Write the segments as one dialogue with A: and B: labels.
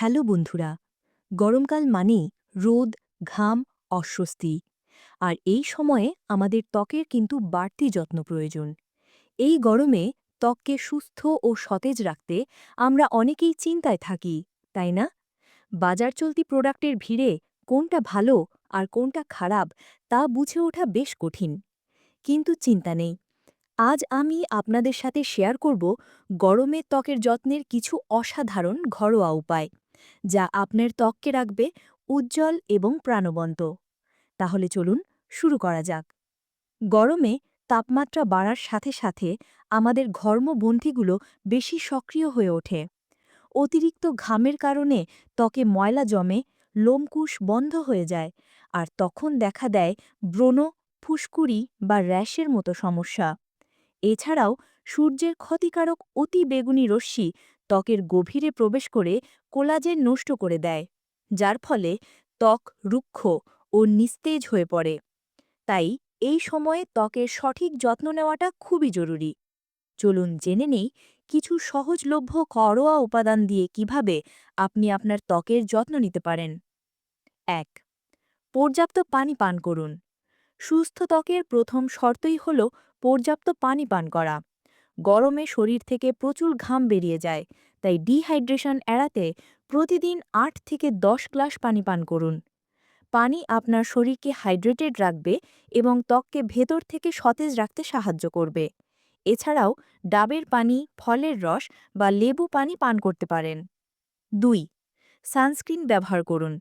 A: Hello বন্ধুরা, গরমকাল মানেই রোদ, ঘাম, অস্বস্তি। আর এই সময়ে আমাদের ত্বকের কিন্তু বাড়তি যত্ন প্রয়োজন। এই গরমে ত্বককে সুস্থ ও সতেজ রাখতে আমরা অনেকেই চিন্তায় থাকি, তাই না? বাজার চলতি প্রোডাক্টের ভিড়ে কোনটা ভালো আর কোনটা খারাপ তা বুঝে ওঠা বেশ কঠিন। কিন্তু চিন্তা নেই। আজ আমি আপনাদের সাথে শেয়ার করব গরমে ত্বকের যত্নের কিছু অসাধারণ ঘরোয়া উপায়। যা আপনার ত্বককে রাখবে উজ্জ্বল এবং প্রাণবন্ত। তাহলে চলুন শুরু করা যাক। গরমে তাপমাত্রা বাড়ার সাথে সাথে আমাদের ঘর্মবন্ধিগুলো বেশি সক্রিয় হয়ে ওঠে। অতিরিক্ত ঘামের কারণে ত্বকে ময়লা জমে, লোমকুশ বন্ধ হয়ে যায় আর তখন দেখা দেয় ব্রণ, ফুসকুড়ি বা র্যাশের মতো সমস্যা। এছাড়াও সূর্যের ক্ষতিকারক অতি বেগুনি রশ্মি ত্বকের গভীরে প্রবেশ করে কোলাজেন নষ্ট করে দেয়, যার ফলে ত্বক রুক্ষ ও নিস্তেজ হয়ে পড়ে। তাই এই সময়ে ত্বকের সঠিক যত্ন নেওয়াটা খুবই জরুরি। চলুন জেনে নেই কিছু সহজলভ্য ঘরোয়া উপাদান দিয়ে কীভাবে আপনি আপনার ত্বকের যত্ন নিতে পারেন। এক, পর্যাপ্ত পানি পান করুন। সুস্থ ত্বকের প্রথম শর্তই হল পর্যাপ্ত পানি পান করা। গরমে শরীর থেকে প্রচুর ঘাম বেরিয়ে যায়। তাই ডিহাইড্রেশন এড়াতে প্রতিদিন আট থেকে দশ গ্লাস পানি পান করুন। পানি আপনার শরীরকে হাইড্রেটেড রাখবে এবং ত্বককে ভেতর থেকে সতেজ রাখতে সাহায্য করবে। এছাড়াও ডাবের পানি, ফলের রস বা লেবু পানি পান করতে পারেন। দুই, সানস্ক্রিন ব্যবহার করুন।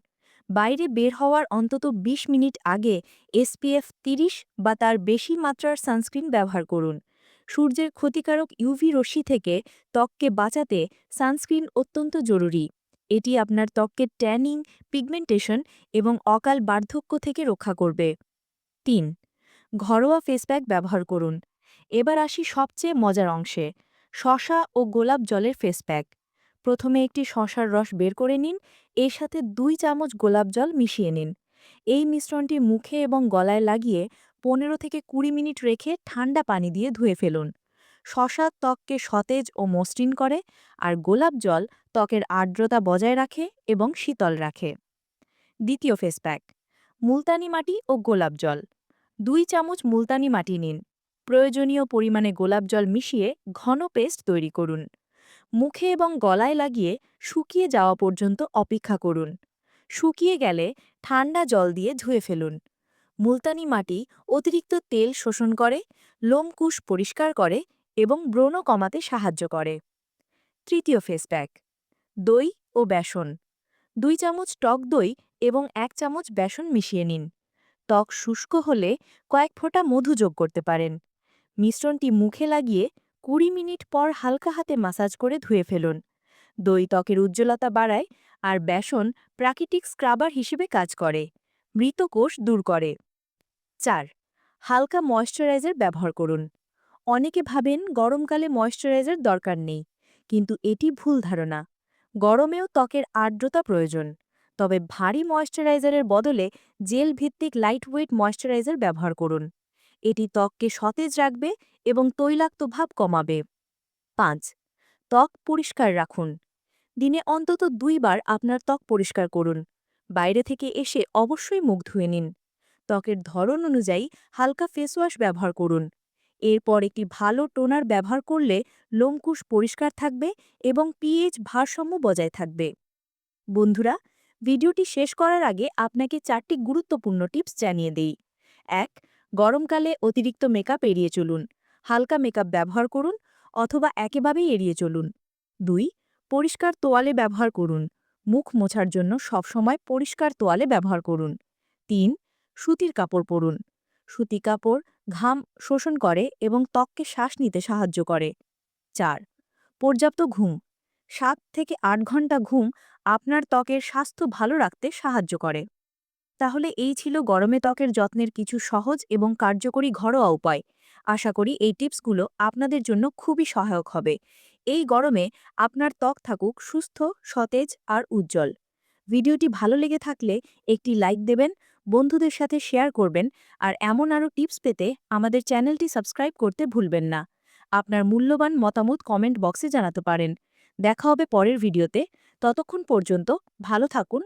A: বাইরে বের হওয়ার অন্তত ২০ মিনিট আগে এসপিএফ ৩০ বা তার বেশি মাত্রার সানস্ক্রিন ব্যবহার করুন। সূর্যের ক্ষতিকারক ইউভি রশ্মি থেকে ত্বককে বাঁচাতে সানস্ক্রিন অত্যন্ত জরুরি। এটি আপনার ত্বককে ট্যানিং, পিগমেন্টেশন এবং অকাল বার্ধক্য থেকে রক্ষা করবে। তিন, ঘরোয়া ফেসপ্যাক ব্যবহার করুন। এবার আসি সবচেয়ে মজার অংশে, শশা ও গোলাপ জলের ফেসপ্যাক প্রথমে একটি শশার রস বের করে নিন, এর সাথে দুই চামচ গোলাপ জল মিশিয়ে নিন। এই মিশ্রণটি মুখে এবং গলায় লাগিয়ে পনেরো থেকে কুড়ি মিনিট রেখে ঠান্ডা পানি দিয়ে ধুয়ে ফেলুন। শশা ত্বককে সতেজ ও মসৃণ করে আর গোলাপ জল ত্বকের আর্দ্রতা বজায় রাখে এবং শীতল রাখে। দ্বিতীয় ফেস প্যাক, মুলতানি মাটি ও গোলাপ জল। দুই চামচ মুলতানি মাটি নিন। প্রয়োজনীয় পরিমাণে গোলাপ জল মিশিয়ে ঘন পেস্ট তৈরি করুন। মুখে এবং গলায় লাগিয়ে শুকিয়ে যাওয়া পর্যন্ত অপেক্ষা করুন। শুকিয়ে গেলে ঠান্ডা জল দিয়ে ধুয়ে ফেলুন। মুলতানি মাটি অতিরিক্ত তেল শোষণ করে লোমকুশ পরিষ্কার করে এবং ব্রণ কমাতে সাহায্য করে। তৃতীয় ফেস প্যাক, দই ও বেসন, দুই চামচ টক দই এবং এক চামচ বেসন মিশিয়ে নিন। ত্বক শুষ্ক হলে কয়েক ফোঁটা মধু যোগ করতে পারেন। মিশ্রণটি মুখে লাগিয়ে কুড়ি মিনিট পর হালকা হাতে মাসাজ করে ধুয়ে ফেলুন। দই ত্বকের উজ্জ্বলতা বাড়ায় আর বেসন প্রাকৃতিক স্ক্রাবার হিসেবে কাজ করে, মৃত কোষ দূর করে। চার, হালকা ময়শ্চারাইজার ব্যবহার করুন। অনেকে ভাবেন গরমকালে ময়শ্চারাইজার দরকার নেই, কিন্তু এটি ভুল ধারণা। গরমেও ত্বকের আর্দ্রতা প্রয়োজন, তবে ভারী ময়শ্চারাইজারের বদলে জেল ভিত্তিক লাইটওয়েট ময়শ্চারাইজার ব্যবহার করুন। এটি ত্বককে সতেজ রাখবে এবং তৈলাক্ত ভাব কমাবে। পাঁচ, ত্বক পরিষ্কার রাখুন। দিনে অন্তত দুইবার আপনার ত্বক পরিষ্কার করুন। বাইরে থেকে এসে অবশ্যই মুখ ধুয়ে নিন। ত্বকের ধরন অনুযায়ী হালকা ফেসওয়াশ ব্যবহার করুন। এরপর একটি ভালো টোনার ব্যবহার করলে লোমকুশ পরিষ্কার থাকবে এবং পিএইচ ভারসাম্য বজায় থাকবে। বন্ধুরা, ভিডিওটি শেষ করার আগে আপনাকে চারটি গুরুত্বপূর্ণ টিপস জানিয়ে দেই। এক, গরমকালে অতিরিক্ত মেকআপ এড়িয়ে চলুন। হালকা মেকআপ ব্যবহার করুন অথবা একেবারেই এড়িয়ে চলুন। দুই, পরিষ্কার তোয়ালে ব্যবহার করুন। মুখ মোছার জন্য সবসময় পরিষ্কার তোয়ালে ব্যবহার করুন। তিন সুতির কাপড় পরুন। সুতি কাপড় ঘাম শোষণ করে এবং ত্বককে শ্বাস নিতে সাহায্য করে। চার, পর্যাপ্ত ঘুম। সাত থেকে আট ঘণ্টা ঘুম আপনার ত্বকের স্বাস্থ্য ভালো রাখতে সাহায্য করে। তাহলে এই ছিল গরমে ত্বকের যত্নের কিছু সহজ এবং কার্যকরী ঘরোয়া উপায়। আশা করি এই টিপসগুলো আপনাদের জন্য খুবই সহায়ক হবে। এই গরমে আপনার ত্বক থাকুক সুস্থ, সতেজ আর উজ্জ্বল। ভিডিওটি ভালো লেগে থাকলে একটি লাইক দেবেন বন্ধুদের সাথে শেয়ার করবেন আর এমন আরও টিপস পেতে আমাদের চ্যানেলটি সাবস্ক্রাইব করতে ভুলবেন না। আপনার মূল্যবান মতামত কমেন্ট বক্সে জানাতে পারেন। দেখা হবে পরের ভিডিওতে। ততক্ষণ পর্যন্ত ভালো থাকুন